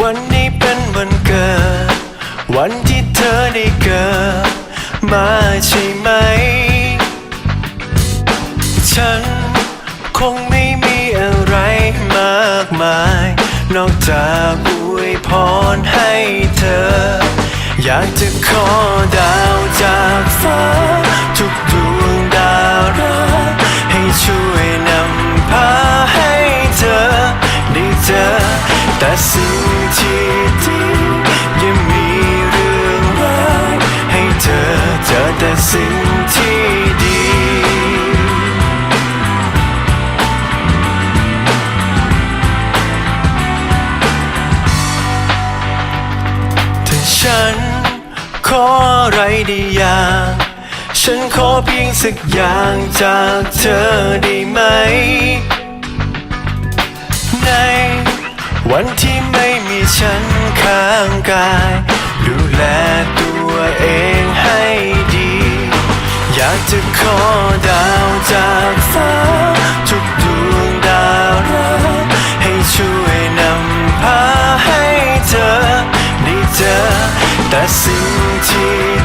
วันนี้เป็นวันเกิด วันที่เธอได้เกิดมาใช่ไหม ฉันคงไม่มีอะไรมากมาย นอกจากอวยพรให้เธอ อยากจะขอดาวจากฟ้า ทุกดวงดาราให้ช่วยนำพาให้เธอได้เจอแต่สิ่ง ที่ดียังมีเรื่องร้ายให้เธอเจอแต่สิ่งที่ดีถ้าฉันขออะไรได้อย่างฉันขอเพียงสักอย่างจากเธอได้ไหม ในวันที่ไม่างกาย ดูแลตัวเองให้ดี อยากจะขอดาวจากฟ้า ทุกดวงดาวรักให้ช่วยนำพาให้เธอ ได้เจอแต่สิ่งที่